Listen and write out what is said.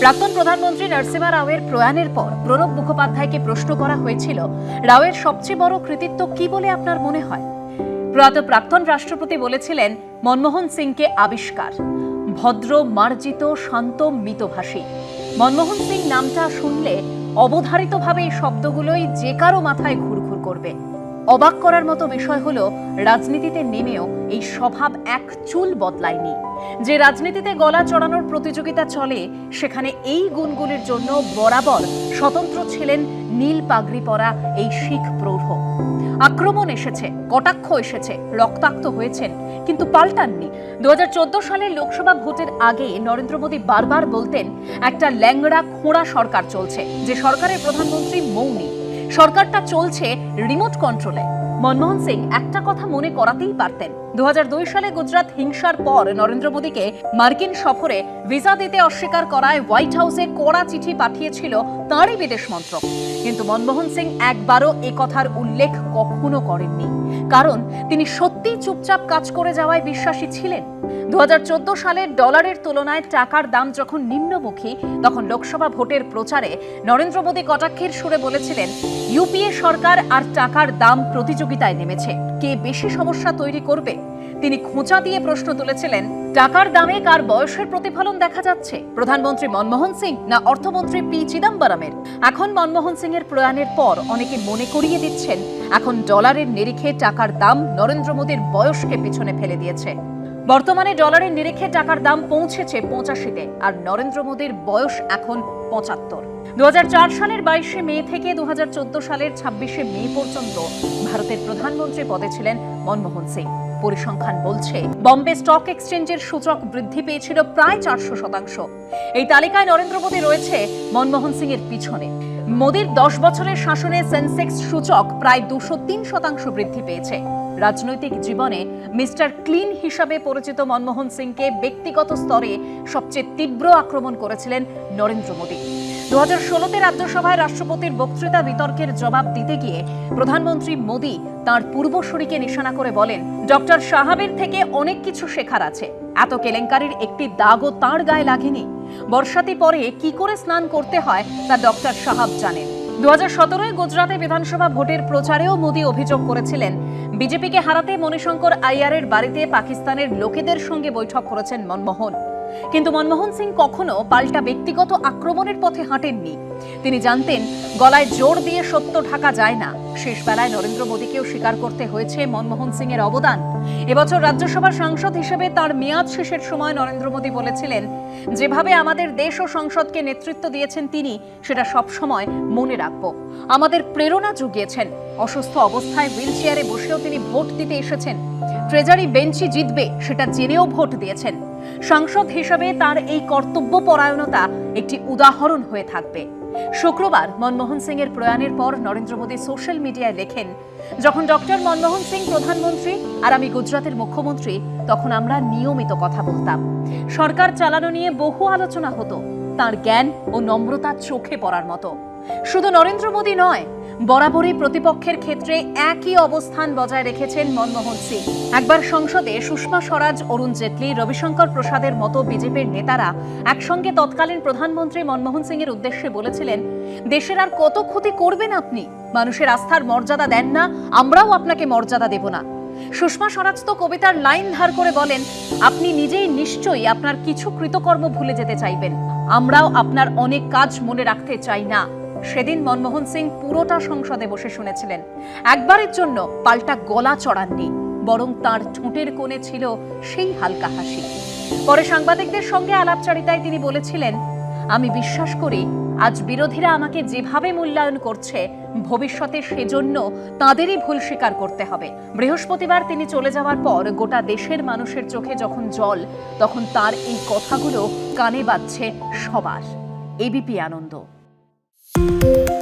প্রাক্তন প্রধানমন্ত্রী নরসিমা রাওয়ের প্রয়াণের পর প্রণব মুখোপাধ্যায়কে প্রশ্ন করা হয়েছিল, রাওয়ের সবচেয়ে বড় কৃতিত্ব কি বলে আপনার মনে হয়? প্রয়াত প্রাক্তন রাষ্ট্রপতি বলেছিলেন, মনমোহন সিংকে আবিষ্কার। ভদ্র, মার্জিত, শান্ত, মিতভাষী। মনমোহন সিং নামটা শুনলে অবধারিতভাবে এই শব্দগুলোই যে কারও মাথায় ঘুরঘুর করবে। অবাক করার মতো বিষয় হলো, রাজনীতিতে নেমেও এই স্বভাব এক চুল বদলায়নি। যে রাজনীতিতে গলা চড়ানোর প্রতিযোগিতা চলে, সেখানে এই গুণগুলির জন্য বরাবর স্বতন্ত্র ছিলেন নীল পাগড়ি পরা এই শিখ প্রৌঢ়। আক্রমণ এসেছে, কটাক্ষ এসেছে, রক্তাক্ত হয়েছেন, কিন্তু পাল্টাননি। দু হাজার চোদ্দ সালের লোকসভা ভোটের আগে নরেন্দ্র মোদী বারবার বলতেন, একটা ল্যাংড়া খোঁড়া সরকার চলছে, যে সরকারের প্রধানমন্ত্রী মৌনী। সরকারটা চলছে রিমোট কন্ট্রোলে মনমোহন সিং একটা কথা মনে করাতেই পারতেন। দু হাজার দুই সালে গুজরাট হিংসার পর নরেন্দ্র মোদীকে মার্কিন সফরে ভিসা দিতে অস্বীকার করায় হোয়াইট হাউসে কড়া চিঠি পাঠিয়েছিল তাঁরই বিদেশ মন্ত্রক। কিন্তু মনমোহন সিং একবারও এ কথার উল্লেখ কখনো করেননি। কারণ তিনি সত্যিই চুপচাপ কাজ করে যাওয়ায় বিশ্বাসী ছিলেন। দু সালের ডলারের তুলনায় টাকার দাম যখন নিম্নমুখী, তখন লোকসভা ভোটের প্রচারে নরেন্দ্র মোদী কটাক্ষের সুরে বলেছিলেন, ইউপিএ সরকার আর টাকার দাম প্রতিযোগিতায় নেমেছে। কে বেশি সমস্যা তৈরি করবে? তিনি খোঁচা দিয়ে প্রশ্ন তুলেছিলেন, টাকার দামে কার বয়সের প্রতিফলন দেখা যাচ্ছে? প্রধানমন্ত্রী মনমোহন সিং না অর্থমন্ত্রী পি চিদম্বরমের? এখন মনমোহন সিং এর প্রয়াণের পর অনেকে মনে করিয়ে দিচ্ছেন, এখন ডলারের নিরিখে টাকার দাম নরেন্দ্র মোদীর বয়সকে পিছনে ফেলে দিয়েছে। বর্তমানে ডলারের নিরিখে টাকার দাম পৌঁছেছে পঁচাশিতে, আর নরেন্দ্র মোদীর বয়স এখন পঁচাত্তর। দু সালের বাইশে মে থেকে দু সালের ছাব্বিশে মে পর্যন্ত ভারতের প্রধানমন্ত্রী পদে ছিলেন মনমোহন সিং। পরিসংখ্যান বলছে, বম্বে স্টক এক্সচেঞ্জের সূচক বৃদ্ধি পেয়েছিল প্রায় চারশো শতাংশ। এই তালিকায় নরেন্দ্র মোদী রয়েছে মনমোহন সিং এর পিছনে। মোদীর দশ বছরের শাসনে সেন্সেক্স সূচক প্রায় দুশো তিন শতাংশ বৃদ্ধি পেয়েছে। রাজনৈতিক জীবনে মিস্টার ক্লিন হিসাবে পরিচিত মনমোহন সিংকে ব্যক্তিগত স্তরে সবচেয়ে তীব্র আক্রমণ করেছিলেন নরেন্দ্র মোদী। দু হাজার ষোলোতে রাজ্যসভায় রাষ্ট্রপতির বক্তৃতা বিতর্কের জবাব দিতে গিয়ে প্রধানমন্ত্রী মোদী তাঁর পূর্বসূরিকে নিশানা করে বলেন, ডক্টর সাহাবের থেকে অনেক কিছু শেখার আছে। এত কেলেঙ্কারির একটি দাগও তাঁর গায়ে লাগেনি। বর্ষাতি পরে কি করে স্নান করতে হয় তা ডক্টর সাহাব জানেন। দু হাজার সতেরোয় গুজরাটে বিধানসভা ভোটের প্রচারেও মোদী অভিযোগ করেছিলেন। বিজেপিকে হারাতে মণিশঙ্কর আইয়ারের বাড়িতে পাকিস্তানের লোকেদের সঙ্গে বৈঠক করেছেন মনমোহন। কিন্তু মনমোহন সিং কখনো পাল্টা ব্যক্তিগত আক্রমণের পথে হাঁটেননি। তিনি জানতেন, গলায় জোর দিয়ে সত্য ঢাকা যায় না। শেষ বেলায় নরেন্দ্র মোদীকেও স্বীকার করতে হয়েছে মনমোহন সিং এর অবদান। এবছর রাজ্যসভার সাংসদ হিসেবে তার মেয়াদ শেষের সময় নরেন্দ্র মোদী বলেছিলেন, যেভাবে আমাদের দেশ ও সংসদকে নেতৃত্ব দিয়েছেন তিনি, সেটা সব সময় মনে রাখব। আমাদের প্রেরণা জুগিয়েছেন। অসুস্থ অবস্থায় হুইল চেয়ারে বসেও তিনি ভোট দিতে এসেছেন। ট্রেজারি বেঞ্চি জিতবে সেটা জেনেও ভোট দিয়েছেন। সাংসদ হিসাবে তার এই কর্তব্য পরায়ণতা একটি উদাহরণ হয়ে থাকবে। শুক্রবার মনমোহন সিং এর প্রয়াণের পর নরেন্দ্র মোদী সোশ্যাল মিডিয়ায় লেখেন, যখন ডক্টর মনমোহন সিং প্রধানমন্ত্রী আর আমি গুজরাতের মুখ্যমন্ত্রী, তখন আমরা নিয়মিত কথা বলতাম। সরকার চালানো নিয়ে বহু আলোচনা হতো, তার জ্ঞান ও নম্রতা চোখে পড়ার মতো। শুধু নরেন্দ্র মোদী নয় বরাবরই প্রতিপক্ষের ক্ষেত্রে একই অবস্থান বজায় রেখেছেন মনমোহন সিং। একবার সংসদে সুষমা স্বরাজ, অরুণ জেটলি, রবিশঙ্কর প্রসাদের মতো বিজেপির নেতারা একসঙ্গে তৎকালীন প্রধানমন্ত্রী মনমোহন সিং এর উদ্দেশ্যে বলেছিলেন, দেশের আর কত ক্ষতি করবেন আপনি? মানুষের আস্থার মর্যাদা দেন না, আমরাও আপনাকে মর্যাদা দেব না। সুষমা স্বরাজ তো কবিতার লাইন ধার করে বলেন, আপনি নিজেই নিশ্চয়ই আপনার কিছু কৃতকর্ম ভুলে যেতে চাইবেন। আমরাও আপনার অনেক কাজ মনে রাখতে চাই না। সেদিন মনমোহন সিং পুরোটা সংসদে বসে শুনেছিলেন। একবারের জন্য পাল্টা গলা চড়াননি, বরং তার ঠোঁটের কোণে ছিল সেই হালকা হাসি। পরে সাংবাদিকদের সঙ্গে আলাপচারিতায় তিনি বলেছিলেন, আমি বিশ্বাস করি, আজ বিরোধীরা আমাকে যেভাবে মূল্যায়ন করছে, ভবিষ্যতে সেজন্য তাদেরই ভুল স্বীকার করতে হবে। বৃহস্পতিবার তিনি চলে যাওয়ার পর গোটা দেশের মানুষের চোখে যখন জল, তখন তার এই কথাগুলো কানে বাজছে সবার। এবিপি আনন্দ। Música